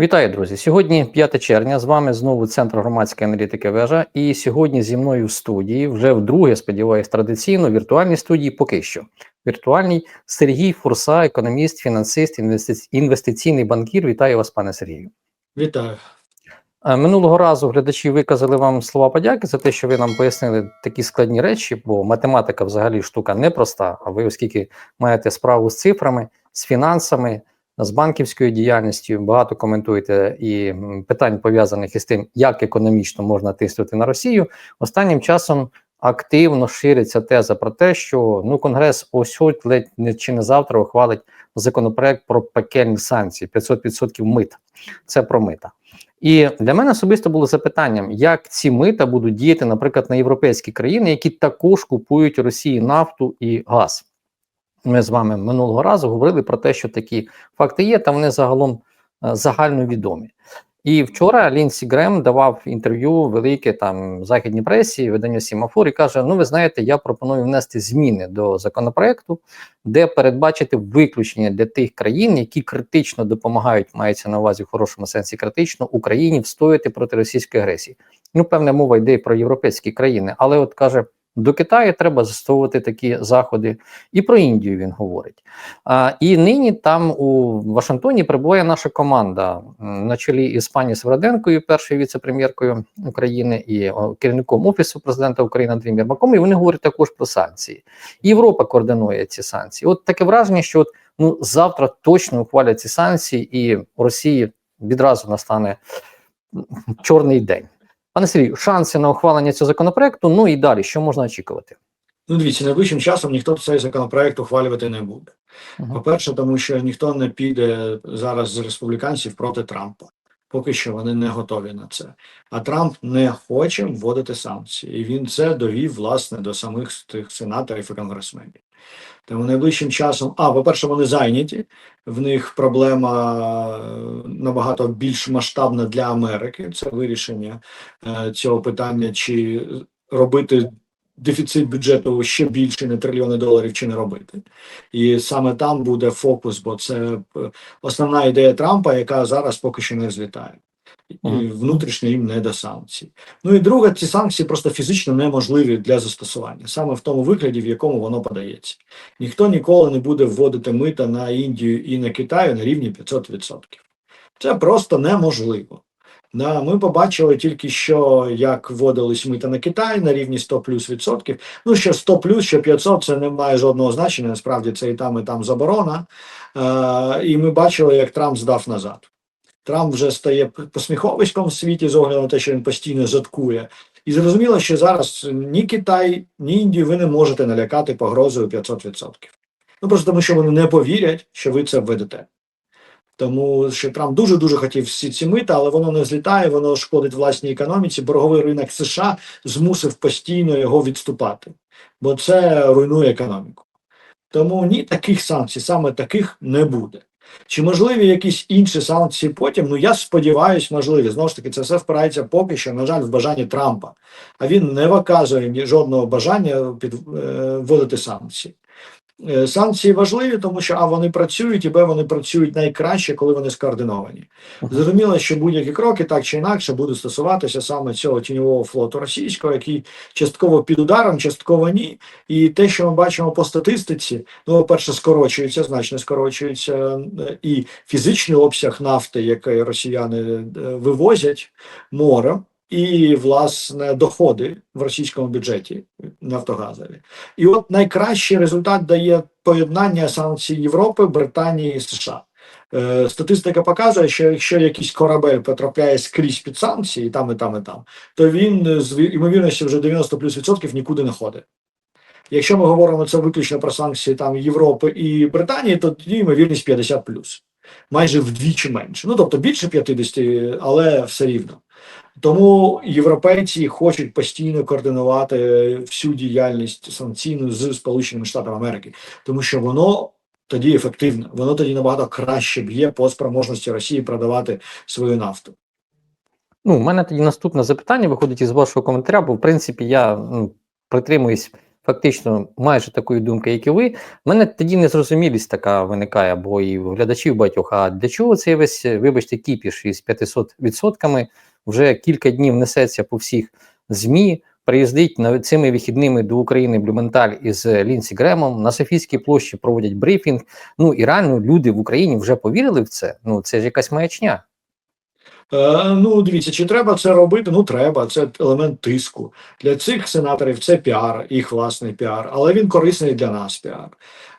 Вітаю, друзі! Сьогодні 5 червня. З вами знову Центр громадської аналітики вежа. І сьогодні зі мною в студії, вже вдруге, сподіваюсь, традиційно віртуальній студії поки що. Віртуальній Сергій Фурса, економіст, фінансист, інвестиційний банкір. Вітаю вас, пане Сергію. Вітаю. Е, Минулого разу глядачі виказали вам слова подяки за те, що ви нам пояснили такі складні речі, бо математика взагалі штука непроста. А ви, оскільки маєте справу з цифрами, з фінансами, з банківською діяльністю, багато коментуєте і питань пов'язаних із тим, як економічно можна тиснути на Росію. Останнім часом активно шириться теза про те, що ну Конгрес ось ось ледь не чи не завтра ухвалить законопроект про пекельні санкції 500% мит. Це про мита. І для мене особисто було запитанням, як ці мита будуть діяти, наприклад, на європейські країни, які також купують у Росії нафту і газ. Ми з вами минулого разу говорили про те, що такі факти є, та вони загалом е, загальновідомі. І вчора Лінсі Грем давав інтерв'ю велике там західній пресі, виданню Сімафор, і каже: Ну, ви знаєте, я пропоную внести зміни до законопроекту, де передбачити виключення для тих країн, які критично допомагають, мається на увазі в хорошому сенсі критично Україні встояти проти російської агресії. Ну, певна мова йде і про європейські країни, але от каже. До Китаю треба застосовувати такі заходи, і про Індію він говорить. А, і нині там у Вашингтоні перебуває наша команда на чолі із пані Сверденкою, першою віце-прем'єркою України, і керівником офісу президента України Андрієм Єрмаком. І вони говорять також про санкції. Європа координує ці санкції. От таке враження, що от, ну завтра точно ухвалять ці санкції, і Росії відразу настане чорний день. Пане Сергію, шанси на ухвалення цього законопроекту. Ну і далі, що можна очікувати? Ну, дивіться, найближчим часом ніхто цей законопроект ухвалювати не буде. Мгм. По-перше, тому що ніхто не піде зараз з республіканців проти Трампа. Поки що вони не готові на це. А Трамп не хоче вводити санкції, і він це довів власне до самих тих сенаторів і конгресменів. Тому найближчим часом, а по-перше, вони зайняті. В них проблема е, набагато більш масштабна для Америки. Це вирішення е, цього питання, чи робити дефіцит бюджету ще більше на трильйони доларів, чи не робити. І саме там буде фокус, бо це е, основна ідея Трампа, яка зараз поки що не злітає. І внутрішньо їм не до санкцій. Ну і друге, ці санкції просто фізично неможливі для застосування, саме в тому вигляді, в якому воно подається. Ніхто ніколи не буде вводити мита на Індію і на Китай на рівні 500%. Це просто неможливо. Да, ми побачили тільки що, як вводились мита на Китай на рівні 100 плюс відсотків. Ну, що 100 плюс, що 500, це не має жодного значення. Насправді це і там, і там заборона. Е, і ми бачили, як Трамп здав назад. Трамп вже стає посміховиськом в світі з огляду на те, що він постійно заткує. І зрозуміло, що зараз ні Китай, ні Індію ви не можете налякати погрозою 500%. Ну просто тому, що вони не повірять, що ви це введете. Тому що Трамп дуже дуже хотів всі ці мита, але воно не злітає, воно шкодить власній економіці. Борговий ринок США змусив постійно його відступати, бо це руйнує економіку. Тому ні таких санкцій, саме таких не буде. Чи можливі якісь інші санкції потім? Ну я сподіваюся, можливі. Знову ж таки, це все впирається поки що, на жаль, в бажанні Трампа. А він не виказує жодного бажання під е, вводити санкції. Е, Санкції важливі, тому що а вони працюють, і б вони працюють найкраще, коли вони скоординовані. Зрозуміло, що будь-які кроки так чи інакше будуть стосуватися саме цього тіньового флоту російського, який частково під ударом, частково ні. І те, що ми бачимо по статистиці, ну, по-перше, скорочується, значно скорочується е, і фізичний обсяг нафти, який росіяни е, вивозять морем. І власне доходи в російському бюджеті нафтогазові, і от найкращий результат дає поєднання санкцій Європи, Британії і США. Е, статистика показує, що якщо якийсь корабель потрапляє скрізь під санкції, там, і там, і там, то він з ймовірністю вже 90 плюс відсотків нікуди не ходить. Якщо ми говоримо це виключно про санкції там Європи і Британії, то тоді ймовірність 50 плюс, майже вдвічі менше. Ну тобто більше 50, але все рівно. Тому європейці хочуть постійно координувати всю діяльність санкційну з Сполученими Штатами Америки, тому що воно тоді ефективно, воно тоді набагато краще б'є по спроможності Росії продавати свою нафту. Ну, у мене тоді наступне запитання виходить із вашого коментаря, бо в принципі я ну, притримуюсь фактично майже такої думки, як і ви. У мене тоді незрозумілість така виникає, бо і глядачів багатьох. А для чого цей весь, вибачте, кіпіш із 500% вже кілька днів несеться по всіх ЗМІ, приїздить на цими вихідними до України Блюменталь із Лінсі Гремом, на Софійській площі проводять брифінг. Ну і реально люди в Україні вже повірили в це. Ну це ж якась маячня. Е, ну, дивіться, чи треба це робити? Ну, треба. Це елемент тиску. Для цих сенаторів це піар, їх власний піар, але він корисний для нас піар.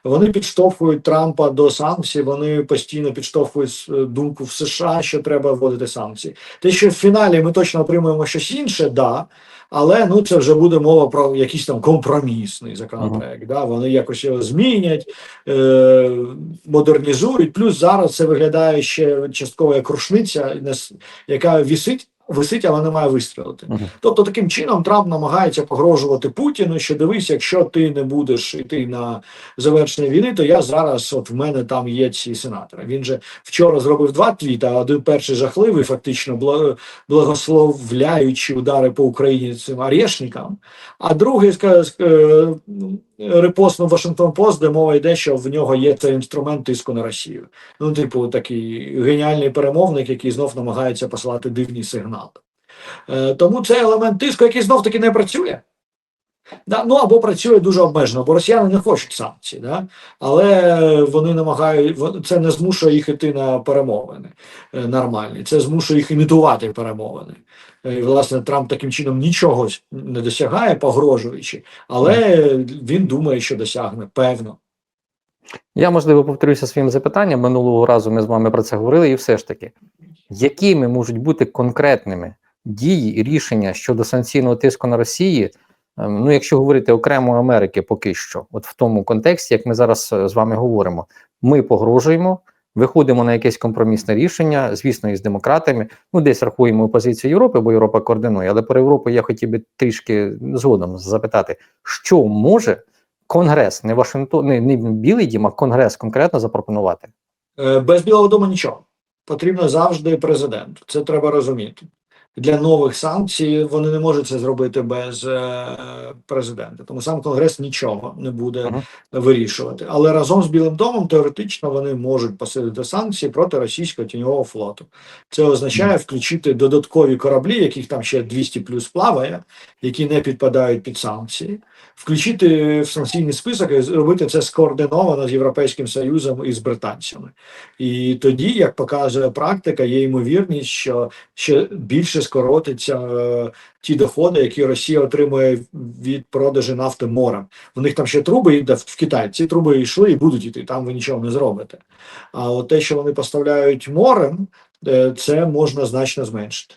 Вони підштовхують Трампа до санкцій, вони постійно підштовхують е, думку в США, що треба вводити санкції. Те, що в фіналі ми точно отримуємо щось інше, да. Але ну це вже буде мова про якийсь там компромісний законопроект. Да? Вони якось його змінять, е- модернізують. Плюс зараз це виглядає ще частково як рушниця, яка висить, висить, але не має вистрілити. Тобто таким чином Трамп намагається погрожувати Путіну, що дивись, якщо ти не будеш йти на завершення війни, то я зараз, от в мене там є ці сенатори. Він же вчора зробив два твіта. Один перший жахливий, фактично благословляючи удари по Україні цим арешникам, а другий ска- ск- е, ну, репостнув Вашингтон Пост, де мова йде, що в нього є цей інструмент тиску на Росію. Ну, типу, такий геніальний перемовник, який знов намагається посилати дивні сигнали. Е, тому це елемент тиску, який знов таки не працює. Ну або працює дуже обмежено, бо росіяни не хочуть санкцій, да? але вони намагають це не змушує їх іти на перемовини е, нормальні, це змушує їх імітувати перемовини. Е, І, власне, Трамп таким чином нічого не досягає, погрожуючи, але він думає, що досягне, певно. Я, можливо, повторюся своїм запитанням. Минулого разу ми з вами про це говорили, і все ж таки, якими можуть бути конкретними дії і рішення щодо санкційного тиску на Росії? Ем, Ну, якщо говорити окремо Америки, поки що, от в тому контексті, як ми зараз е, з вами говоримо, ми погрожуємо, виходимо на якесь компромісне рішення, звісно, із демократами. Ну, десь рахуємо позицію Європи, бо Європа координує. Але про Європу я хотів би трішки згодом запитати, що може Конгрес, не Вашингтон, не, не Білий Дім, а Конгрес конкретно запропонувати. Е, Без Білого дому нічого. Потрібно завжди президент. Це треба розуміти. Для нових санкцій вони не можуть це зробити без е, президента. Тому сам Конгрес нічого не буде Ага. вирішувати. Але разом з Білим домом теоретично вони можуть посилити санкції проти російського тіньового флоту. Це означає включити додаткові кораблі, яких там ще 200 плюс плаває, які не підпадають під санкції, включити в санкційний список і зробити це скоординовано з Європейським Союзом і з британцями. І тоді, як показує практика, є ймовірність, що ще більше скоротиться е, ті доходи, які Росія отримує від продажу нафти морем. У них там ще труби йде в Китай. Ці труби йшли і будуть йти. Там ви нічого не зробите. А от те, що вони поставляють морем, е, це можна значно зменшити.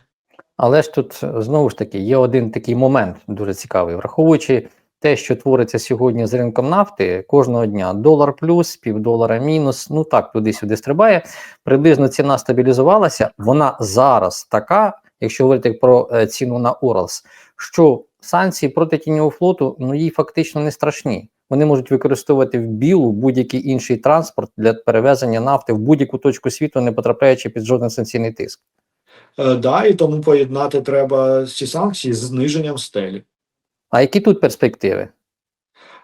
Але ж тут знову ж таки є один такий момент дуже цікавий, враховуючи те, що твориться сьогодні з ринком нафти, кожного дня долар плюс, півдолара мінус, ну так, туди-сюди стрибає. Приблизно ціна стабілізувалася. Вона зараз така, якщо говорити про е, ціну на Уралс, що санкції проти тіньового флоту ну їй фактично не страшні. Вони можуть використовувати в білу будь-який інший транспорт для перевезення нафти в будь-яку точку світу, не потрапляючи під жоден санкційний тиск. Е, Да, і тому поєднати треба ці санкції з зниженням стелі. А які тут перспективи?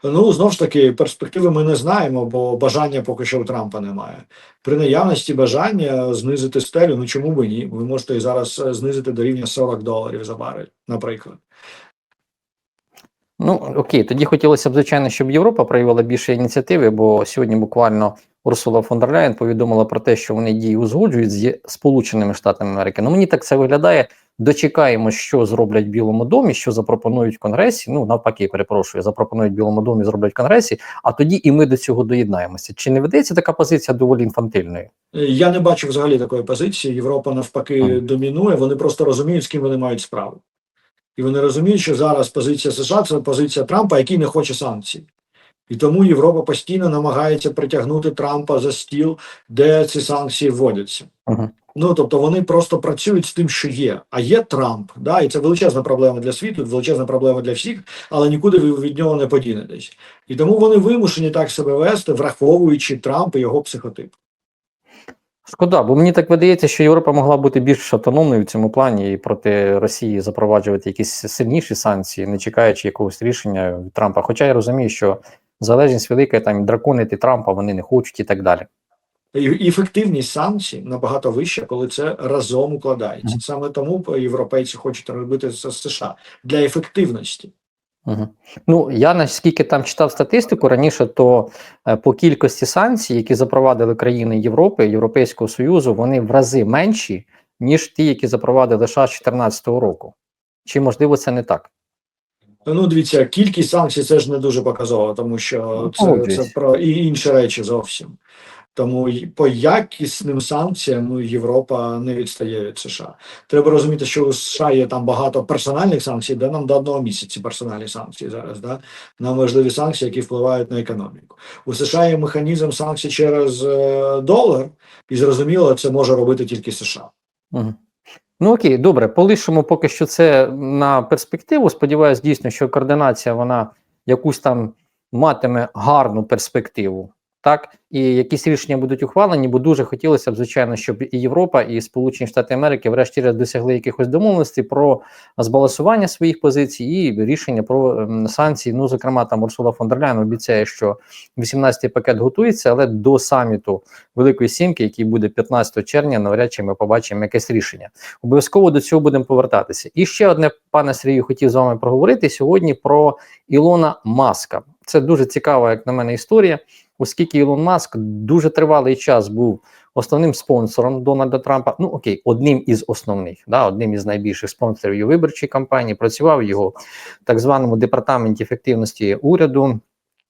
Ну, знову ж таки, перспективи ми не знаємо, бо бажання поки що у Трампа немає. При наявності бажання знизити стелю, ну чому би ні? Ви можете і зараз е, знизити до рівня 40 доларів за барель, наприклад. Ну окей, тоді хотілося б, звичайно, щоб Європа проявила більше ініціативи, бо сьогодні буквально Урсула фон дер Ляєн повідомила про те, що вони дії узгоджують з Сполученими Штатами Америки. Ну мені так це виглядає. Дочекаємо, що зроблять в Білому домі, що запропонують в Конгресі. Ну навпаки, перепрошую, запропонують в Білому домі, зроблять в Конгресі, а тоді і ми до цього доєднаємося. Чи не видається така позиція доволі інфантильною? Я не бачу взагалі такої позиції. Європа навпаки Ага. домінує. Вони просто розуміють, з ким вони мають справу. І вони розуміють, що зараз позиція США це позиція Трампа, який не хоче санкцій. І тому Європа постійно намагається притягнути Трампа за стіл, де ці санкції вводяться. Угу. Ну тобто вони просто працюють з тим, що є. А є Трамп, да, і це величезна проблема для світу, величезна проблема для всіх, але нікуди ви від нього не подінетесь. І тому вони вимушені так себе вести, враховуючи Трамп і його психотип. Шкода, бо мені так видається, що Європа могла бути більш автономною в цьому плані і проти Росії запроваджувати якісь сильніші санкції, не чекаючи якогось рішення від Трампа. Хоча я розумію, що залежність велика, там драконити Трампа вони не хочуть і так далі. І- Ефективність санкцій набагато вища, коли це разом укладається. Саме тому європейці хочуть робити це з США для ефективності. Угу. Ну я наскільки там читав статистику раніше, то е, по кількості санкцій, які запровадили країни Європи, Європейського Союзу, вони в рази менші, ніж ті, які запровадили США з 2014 року. Чи можливо це не так? Ну, дивіться, кількість санкцій це ж не дуже показово, тому що Ну, це, це про і інші речі зовсім. Тому по якісним санкціям ну, Європа не відстає від США. Треба розуміти, що у США є там багато персональних санкцій, де нам до одного місяці персональні санкції зараз. Да? Нам важливі санкції, які впливають на економіку. У США є механізм санкцій через е, долар, і зрозуміло, це може робити тільки США. Угу. Ну окей, добре, полишимо поки що це на перспективу. Сподіваюсь, дійсно, що координація вона якусь там матиме гарну перспективу. Так, і якісь рішення будуть ухвалені, бо дуже хотілося б, звичайно, щоб і Європа, і Сполучені Штати Америки, врешті-решт, досягли якихось домовленостей про збалансування своїх позицій і рішення про ем, санкції. Ну, зокрема, там Урсула фон обіцяє, що 18-й пакет готується, але до саміту Великої Сімки, який буде 15 червня, навряд чи ми побачимо якесь рішення. Обов'язково до цього будемо повертатися. І ще одне, пане Сергію, хотів з вами проговорити сьогодні про Ілона Маска. Це дуже цікава, як на мене, історія, оскільки Ілон Маск дуже тривалий час був основним спонсором Дональда Трампа. Ну окей, одним із основних, да, одним із найбільших спонсорів його виборчої кампанії. Працював його так званому департаменті ефективності уряду.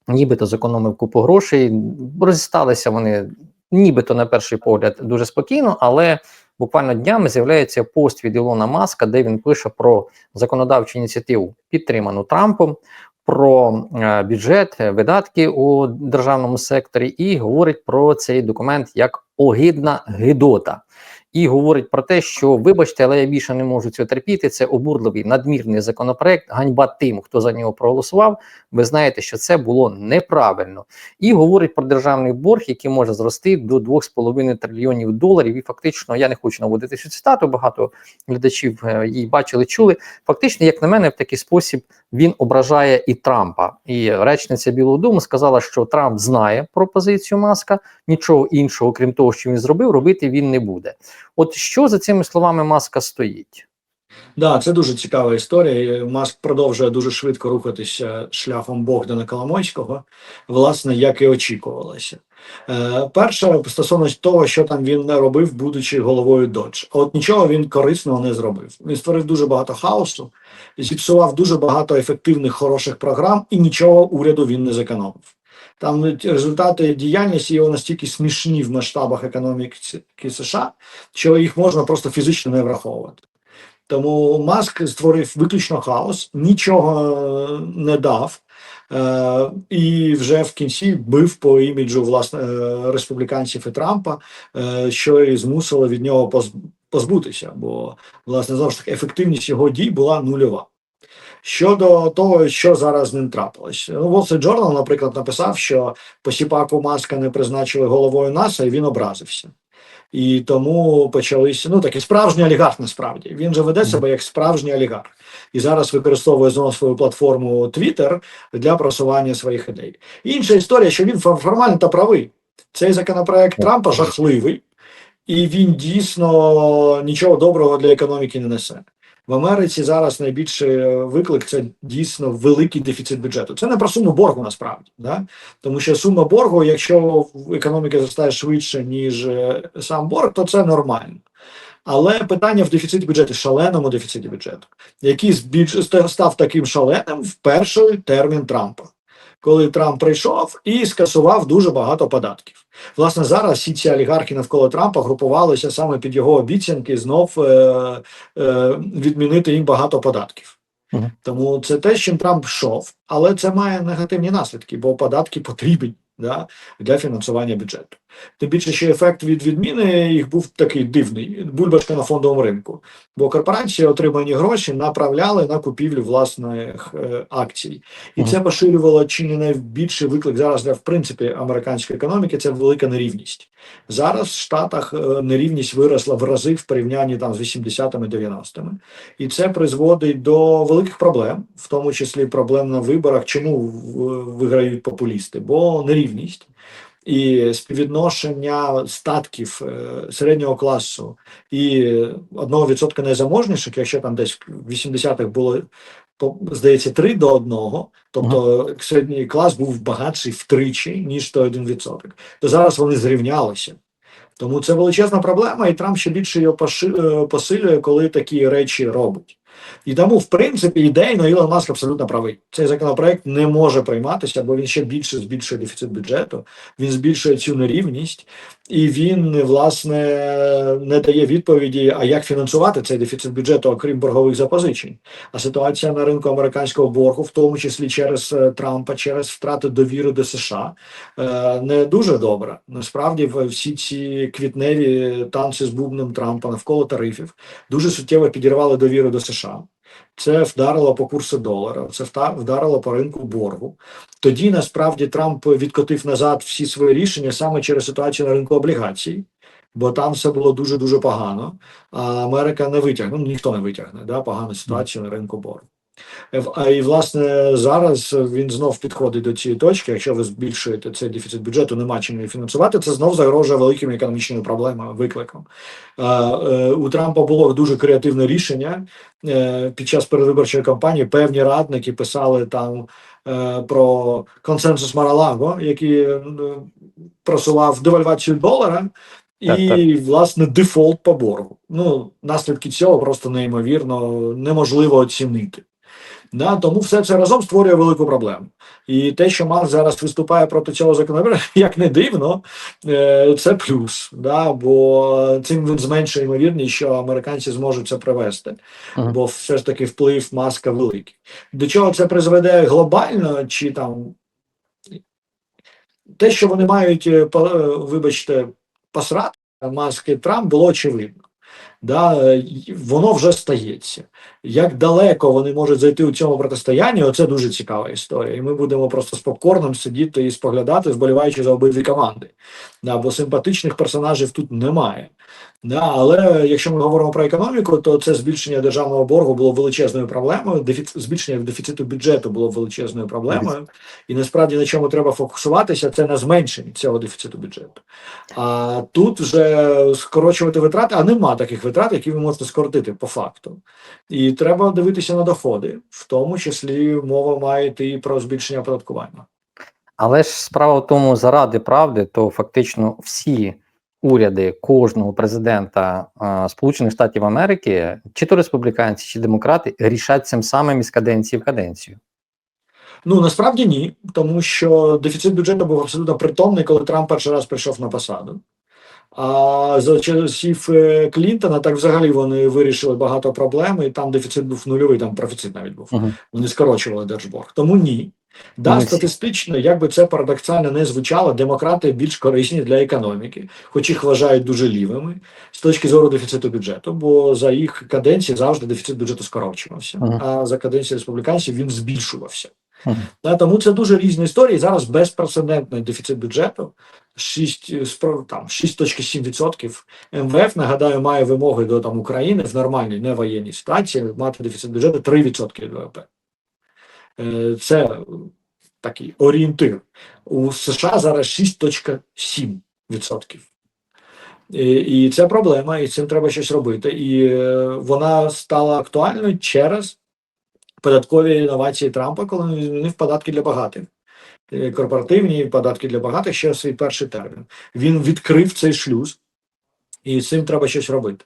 Нібито зекономив купу грошей. Розісталися вони нібито на перший погляд дуже спокійно, але буквально днями з'являється пост від Ілона Маска, де він пише про законодавчу ініціативу, підтриману Трампом, про е, бюджет, е, видатки у державному секторі, і говорить про цей документ як огидна гидота. І говорить про те, що вибачте, але я більше не можу цього терпіти. Це обурливий надмірний законопроект. Ганьба тим, хто за нього проголосував. Ви знаєте, що це було неправильно, і говорить про державний борг, який може зрости до 2,5 трильйонів доларів. І фактично, я не хочу наводити цю цитату. Багато глядачів е, її бачили, чули. Фактично, як на мене, в такий спосіб він ображає і Трампа. І речниця Білого Дому сказала, що Трамп знає про позицію Маска, нічого іншого, крім того, що він зробив, робити він не буде. От що за цими словами Маска стоїть? Да, це дуже цікава історія. Маск продовжує дуже швидко рухатися шляхом Богдана Коломойського, власне, як і очікувалося. Е, перше, стосовно того, що там він не робив, будучи головою Додж. От нічого він корисного не зробив. Він створив дуже багато хаосу, зіпсував дуже багато ефективних хороших програм, і нічого уряду він не зекономив. Там результати діяльності його настільки смішні в масштабах економіки США, що їх можна просто фізично не враховувати. Тому Маск створив виключно хаос, нічого е, не дав, е, і вже в кінці бив по іміджу власне е, республіканців і Трампа, е, що і змусило від нього позбутися. Бо власне знову ж таки ефективність його дій була нульова. Щодо того, що зараз з ним трапилось, Wall Street Journal, наприклад, написав, що посіпаку Маска не призначили головою НАСА, і він образився. І тому почалися ну такий справжній олігарх. Насправді він же веде себе як справжній олігарх, і зараз використовує знову свою платформу Twitter для просування своїх ідей. Інша історія, що він формально та правий. Цей законопроект Трампа жахливий, і він дійсно нічого доброго для економіки не несе. В Америці зараз найбільший виклик це дійсно великий дефіцит бюджету. Це не про суму боргу насправді, да? тому що сума боргу, якщо економіка зростає швидше, ніж е, сам борг, то це нормально. Але питання в дефіциті бюджету, шаленому дефіциті бюджету, який збільш став таким шаленим в перший термін Трампа, коли Трамп прийшов і скасував дуже багато податків. Власне, зараз всі ці олігархи навколо Трампа групувалися саме під його обіцянки знов е, е, відмінити їм багато податків. Угу. Тому це те, з чим Трамп йшов, але це має негативні наслідки, бо податки потрібні. Да, для фінансування бюджету. Тим більше, що ефект від відміни їх був такий дивний бульбашка на фондовому ринку. Бо корпорації отримані гроші направляли на купівлю власних е, акцій, і це поширювало чи не найбільший виклик зараз для в принципі американської економіки. Це велика нерівність. Зараз в Штатах е, нерівність виросла в рази в порівнянні там з 80-ми 90-ми. І це призводить до великих проблем, в тому числі проблем на виборах. Чому виграють популісти? Бо нерівність. І співвідношення статків е, середнього класу і одного відсотка найзаможніших, якщо там десь в 80-х було здається 3 до 1, тобто середній клас був багатший втричі, ніж той 1%, то зараз вони зрівнялися. Тому це величезна проблема, і Трамп ще більше його е, посилює, коли такі речі робить. І тому, в принципі, ідейно Ілон Маск абсолютно правий. Цей законопроект не може прийматися, бо він ще більше збільшує дефіцит бюджету, він збільшує цю нерівність, і він, власне, не дає відповіді, а як фінансувати цей дефіцит бюджету, окрім боргових запозичень. А ситуація на ринку американського боргу, в тому числі через е, Трампа, через втрати довіри до США, е, не дуже добра. Насправді, всі ці квітневі танці з бубном Трампа навколо тарифів дуже суттєво підірвали довіру до США. Це вдарило по курсу долара, це вдарило по ринку боргу. Тоді насправді Трамп відкотив назад всі свої рішення саме через ситуацію на ринку облігацій, бо там все було дуже дуже погано. А Америка не витягне, ну ніхто не витягне да, погану ситуацію на ринку боргу. Е, А і власне зараз він знов підходить до цієї точки. Якщо ви збільшуєте цей дефіцит бюджету, нема чим його фінансувати. Це знов загрожує великими економічними проблемами, викликом. Е, У Трампа було дуже креативне рішення е, під час передвиборчої кампанії. Певні радники писали там е, про консенсус Маралаго, який е, просував девальвацію долара. І Так, так. власне дефолт по боргу. Ну наслідки цього просто неймовірно неможливо оцінити. Да, тому все це разом створює велику проблему. І те, що Марк зараз виступає проти цього законопроекту, як не дивно, е, це плюс. Да, бо цим він зменшує ймовірність, що американці зможуть це привести, Мгм. бо все ж таки вплив маска великий. До чого це призведе глобально, чи там те, що вони мають, е, е, вибачте, посрати маски Трамп, було очевидно. Да, е, воно вже стається. Як далеко вони можуть зайти у цьому протистоянні, оце дуже цікава історія. І ми будемо просто з попкорном сидіти і споглядати, зболіваючи за обидві команди. Да, бо симпатичних персонажів тут немає. Да, але якщо ми говоримо про економіку, то це збільшення державного боргу було величезною проблемою. Дефіц... Збільшення дефіциту бюджету було величезною проблемою. І насправді на чому треба фокусуватися, це на зменшенні цього дефіциту бюджету. А тут вже скорочувати витрати, а нема таких витрат, які ви можете скоротити по факту. І треба дивитися на доходи, в тому числі мова має йти і про збільшення оподаткування. Але ж справа в тому, заради правди, то фактично всі уряди кожного президента а, Сполучених Штатів Америки, чи то республіканці, чи демократи, рішать цим самим із каденції в каденцію. Ну насправді ні, тому що дефіцит бюджету був абсолютно притомний, коли Трамп перший раз прийшов на посаду. А за часів е, Клінтона так взагалі вони вирішили багато проблем, і там дефіцит був нульовий, там профіцит навіть був. Угу. Вони скорочували держборг. Тому ні. Да, статистично, як би це парадоксально не звучало, демократи більш корисні для економіки, хоч їх вважають дуже лівими з точки зору дефіциту бюджету, бо за їх каденції завжди дефіцит бюджету скорочувався, Мгм. а за каденції республіканців він збільшувався. Мгм. Да, тому це дуже різні історії. Зараз безпрецедентний дефіцит бюджету 6, е, там, 6,7%. МВФ, нагадаю, має вимоги до там, України в нормальній не воєнній ситуації мати дефіцит бюджету 3% від ВВП. Е, Це е, такий орієнтир. У США зараз 6,7%. І, і це проблема, і цим треба щось робити. І е, вона стала актуальною через податкові інновації Трампа, коли він змінив податки для багатих. Е, Корпоративні податки для багатих ще свій перший термін. Він відкрив цей шлюз, і з цим треба щось робити.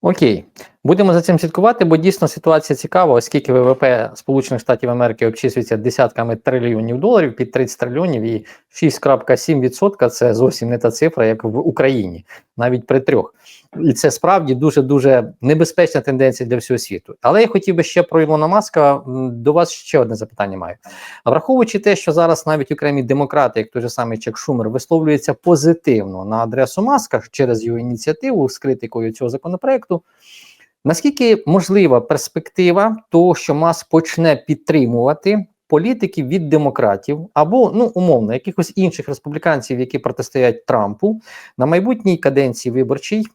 Окей. Будемо за цим слідкувати, бо дійсно ситуація цікава, оскільки ВВП Сполучених Штатів Америки обчислюється десятками трильйонів доларів під 30 трильйонів, і 6,7% це зовсім не та цифра, як в Україні, навіть при трьох. І це справді дуже дуже небезпечна тенденція для всього світу. Але я хотів би ще про Ілона Маска. До вас ще одне запитання маю. Враховуючи те, що зараз навіть окремі демократи, як той же самий Чек Шумер, висловлюються позитивно на адресу Маска через його ініціативу з критикою цього законопроекту. Наскільки можлива перспектива того, що Маск почне підтримувати політиків від демократів або ну умовно якихось інших республіканців, які протистоять Трампу на майбутній каденції виборчій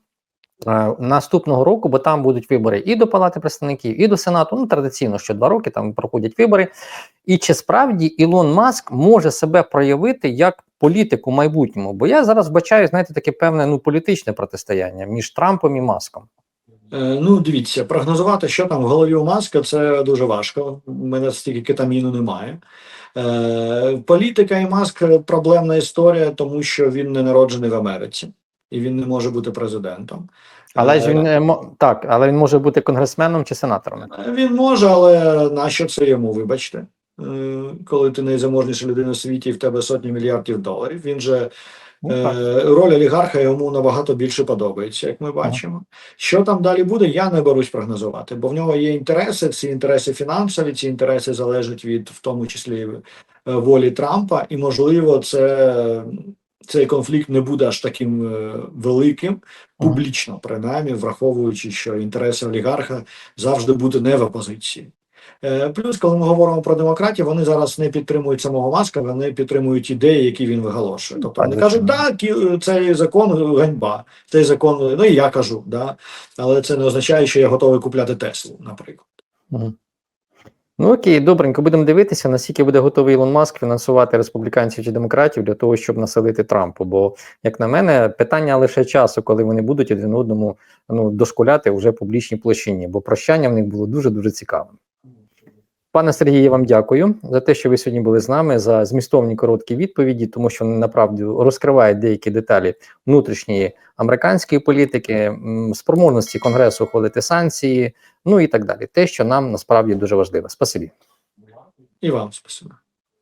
е, наступного року, бо там будуть вибори і до Палати представників, і до Сенату. Ну традиційно, що два роки там проходять вибори. І чи справді Ілон Маск може себе проявити як політик у майбутньому? Бо я зараз бачаю, знаєте, таке певне ну політичне протистояння між Трампом і Маском. Е, Ну, дивіться, прогнозувати, що там в голові у Маска, це дуже важко. У мене стільки кетаміну немає. Е, політика і Маск проблемна історія, тому що він не народжений в Америці і він не може бути президентом. Але ж він Е, е, так, але він може бути конгресменом чи сенатором. Він може, але нащо це йому, вибачте? Е, Коли ти найзаможніша людина в світі, і в тебе сотні мільярдів доларів. Він же. Е, Роль олігарха йому набагато більше подобається, як ми бачимо. Що там далі буде, я не берусь прогнозувати, бо в нього є інтереси. Ці інтереси фінансові, ці інтереси залежать від, в тому числі, е, волі Трампа, і можливо, це. Цей конфлікт не буде аж таким е, великим, публічно, принаймні, враховуючи, що інтереси олігарха завжди будуть не в опозиції. Е, Плюс, коли ми говоримо про демократів, вони зараз не підтримують самого Маска, вони підтримують ідеї, які він виголошує. Тобто вони кажуть, да, цей закон ганьба, цей закон, ну і я кажу, да, але це не означає, що я готовий купляти Теслу, наприклад. Ну окей, добренько, будемо дивитися, наскільки буде готовий Ілон Маск фінансувати республіканців чи демократів для того, щоб населити Трампу. Бо, як на мене, питання лише часу, коли вони будуть один одному ну, дошкуляти вже публічній площині, бо прощання в них було дуже дуже цікавим. Пане Сергію, я вам дякую за те, що ви сьогодні були з нами, за змістовні короткі відповіді, тому що вони направді розкривають деякі деталі внутрішньої американської політики, спроможності Конгресу ухвалити санкції, ну і так далі. Те, що нам насправді дуже важливо. Спасибі. І вам спасибо.